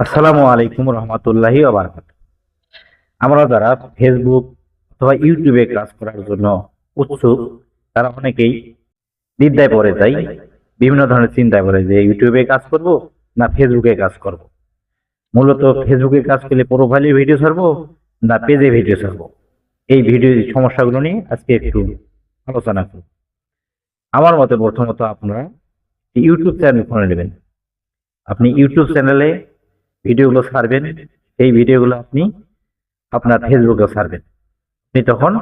আসসালামু আলাইকুম রহমতুল্লাহি আমরা যারা ফেসবুক অথবা ইউটিউবে কাজ করার জন্য উৎসুক, তারা অনেকেই দ্বিধায় পড়ে যায় বিভিন্ন ধরনের চিন্তায় পড়ে যে ইউটিউবে কাজ করব না ফেসবুকে কাজ করব। মূলত ফেসবুকে কাজ করলে প্রোফাইলে ভিডিও ছাড়বো না পেজে ভিডিও ছাড়বো। এই ভিডিও সমস্যাগুলো নিয়ে আজকে একটু আলোচনা করব। আমার মতে প্রথমত আপনারা ইউটিউব চ্যানেল খুলে নেবেন। আপনি ইউটিউব চ্যানেলে ভিডিওগুলো ছাড়বেন, এই ভিডিওগুলো আপনি আপনার ফেসবুকে ছাড়বেন। আপনি তখন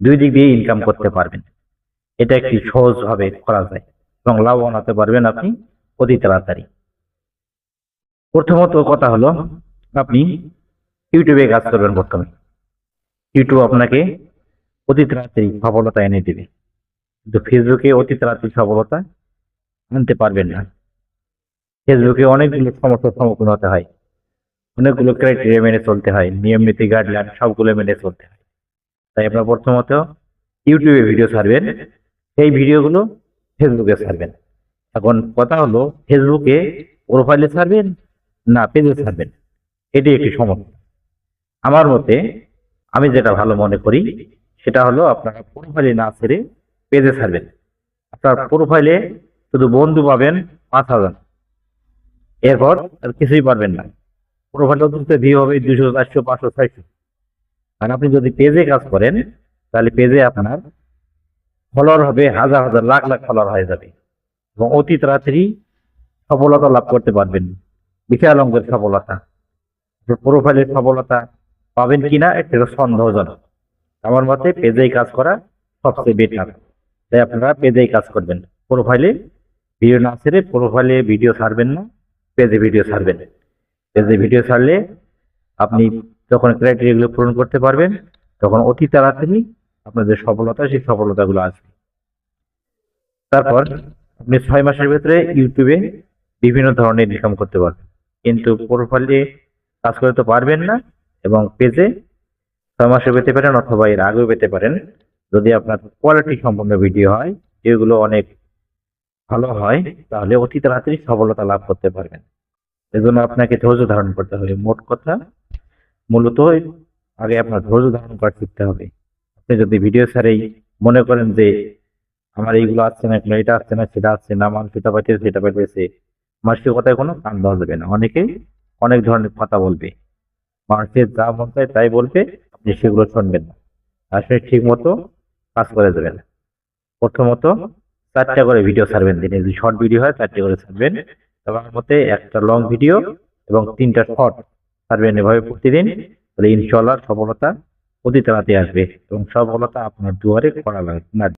দুই দিক দিয়ে ইনকাম করতে পারবেন। এটা একটি সহজভাবে করা যায় এবং লাভবান হতে পারবেন আপনি অতি তাড়াতাড়ি। প্রথমত কথা হলো, আপনি ইউটিউবে কাজ করবেন প্রথমে। ইউটিউব আপনাকে অতি তাড়াতাড়ি সফলতা এনে দেবে। কিন্তু ফেসবুকে অতি তাড়াতাড়ি সফলতা আনতে পারবেন না। ফেসবুকে অনেকগুলো সমস্যার সম্মুখীন হতে হয়। অনেকগুলো ক্রাইটেরিয়া মেনে চলতে হয়, নিয়ম, নীতি গাইডলাইন সবগুলো মেনে চলতে হয়। তাই আপনার প্রথমত ইউটিউবে ভিডিও ছাড়বেন, সেই ভিডিওগুলো ফেসবুকে ছাড়বেন। এখন কথা হলো ফেসবুকে প্রোফাইলে ছাড়বেন না পেজে ছাড়বেন? এটি একটি সমস্যা। আমার মতে, আমি যেটা ভালো মনে করি, সেটা হলো আপনারা প্রোফাইলে না ছেড়ে পেজে ছাড়বেন। আপনার প্রোফাইলে শুধু বন্ধু পাবেন পাঁচ হাজার। এরপর আর কিছুই পারবেন না। প্রোফাইলটা তুলতে ভিউ হবে দুশো, চারশো, পাঁচশো, ছয়শো। আর আপনি যদি পেজে কাজ করেন, তাহলে পেজে আপনার ফলোয়ার হবে হাজার হাজার, লাখ লাখ ফলোয়ার হয়ে যাবে। এবং অতি তাড়াতাড়ি সফলতা লাভ করতে পারবেন। বিশাল অঙ্কের সফলতা। প্রোফাইলের সফলতা পাবেন কিনা, এটা সন্দেহজনক। আমার মতে পেজেই কাজ করা সবচেয়ে বেটার তাই আপনারা পেজেই কাজ করবেন। প্রোফাইলে ভিডিও না ছেড়ে প্রোফাইলে ভিডিও ছাড়বেন না পেজে ভিডিও ছাড়বেন। পেজে ভিডিও ছাড়লে আপনি যখন ক্রাইটেরিয়াগুলো পূরণ করতে পারবেন, তখন অতি তাড়াতাড়ি আপনার যে সফলতা, সেই সফলতাগুলো আসবে। তারপর আপনি ছয় মাসের ভিতরে ইউটিউবে বিভিন্ন ধরনের ইনকাম করতে পারবেন। কিন্তু প্রোফাইলে কাজ করে তো পারবেন না এবং পেজে ছয় মাসে পেতে পারেন অথবা এর আগেও পেতে পারেন। যদি আপনার কোয়ালিটি সম্পন্ন ভিডিও হয়, যেগুলো অনেক ভালো হয়, তাহলে অতি তাড়াতাড়ি সফলতা লাভ করতে পারবেন। এজন্য আপনাকে ধৈর্য ধারণ করতে হবে। মোট কথা, মূলত আগে আপনার ধৈর্য ধারণ করা শিখতে হবে। আপনি যদি ভিডিও ছাড়েই মনে করেন যে আমার এইগুলো আসছে না এটা আসছে না, সেটা আসছে না, মানুষ সেটা পাইতেছে সেটা পাইতেছে, মানুষের কথায় কোনো কান দেওয়া যাবে না। অনেকেই অনেক ধরনের কথা বলবে। মানুষের যা মন চায় তাই বলবে, আপনি সেগুলো শুনবেন না। আসলে ঠিক মতো কাজ করে যাবেন প্রথমত চারটা করে ভিডিও ছাড়বেন দিনে। যদি শর্ট ভিডিও হয়, চারটে করে ছাড়বেন। আমার মতে একটা লং ভিডিও এবং তিনটা শর্ট ছাড়বেন এভাবে প্রতিদিন। তাহলে ইনশাল্লাহ সফলতা অতি তাড়াতাড়ি আসবে এবং সফলতা আপনার দুয়ারে করা লাগবে।